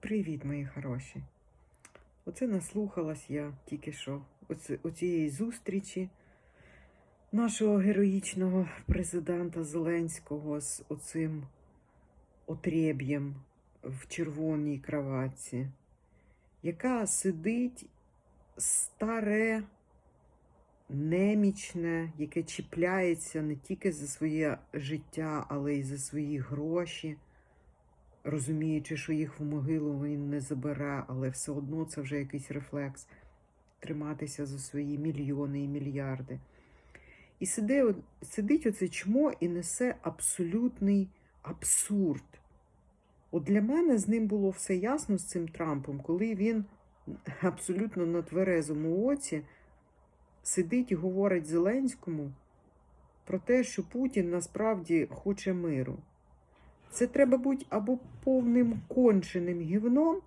Привіт, мої хороші. Оце наслухалась я тільки що оці- оцієї зустрічі нашого героїчного президента Зеленського з оцим отреб'єм в червоній кроватці, яка сидить старе, немічне, яке чіпляється не тільки за своє життя, але й за свої гроші розуміючи, що їх в могилу він не забере, але все одно це вже якийсь рефлекс триматися за свої мільйони і мільярди. І сиде, сидить оце чмо і несе абсолютний абсурд. От для мене з ним було все ясно з цим Трампом, коли він абсолютно на тверезому оці сидить і говорить Зеленському про те, що Путін насправді хоче миру. Це треба бути або повним конченим гівном,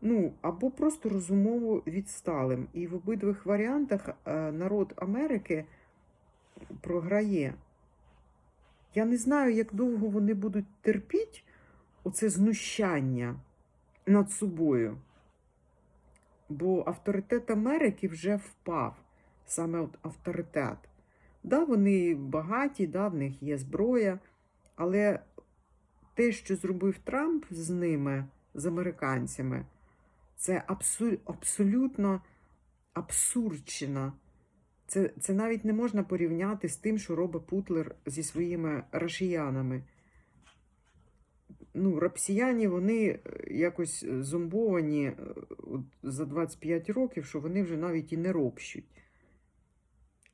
ну, або просто розумово відсталим. І в обидвих варіантах е, народ Америки програє. Я не знаю, як довго вони будуть терпіти оце знущання над собою. Бо авторитет Америки вже впав. Саме от авторитет. Да, вони багаті, да, в них є зброя, але те, що зробив Трамп з ними, з американцями, це абсу- абсолютно абсурдщина. Це, це навіть не можна порівняти з тим, що робить Путлер зі своїми рашіянами. Ну, рапсіяні, вони е, якось зомбовані е, за 25 років, що вони вже навіть і не ропщуть.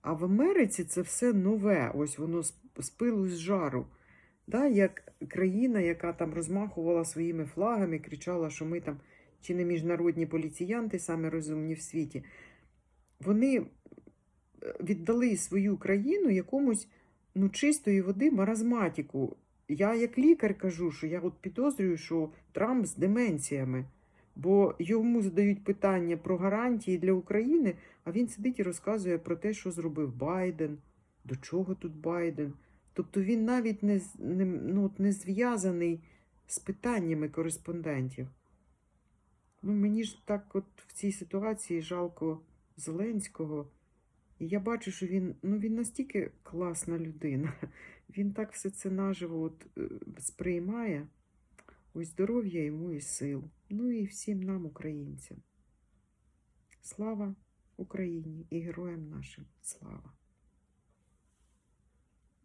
А в Америці це все нове. Ось воно з пилу з жару. Да, як країна, яка там розмахувала своїми флагами, кричала, що ми там чи не міжнародні поліціянти, саме розумні в світі, вони е, віддали свою країну якомусь ну, чистої води маразматіку. Я як лікар кажу, що я от підозрюю, що Трамп з деменціями, бо йому задають питання про гарантії для України, а він сидить і розказує про те, що зробив Байден, до чого тут Байден. Тобто він навіть не, не, ну, не зв'язаний з питаннями кореспондентів. Ну, мені ж так от в цій ситуації жалко Зеленського. І я бачу, що він, ну, він настільки класна людина. Він так все це наживо от, е, сприймає. Ось здоров'я йому і сил. Ну і всім нам, українцям. Слава Україні і героям нашим. Слава!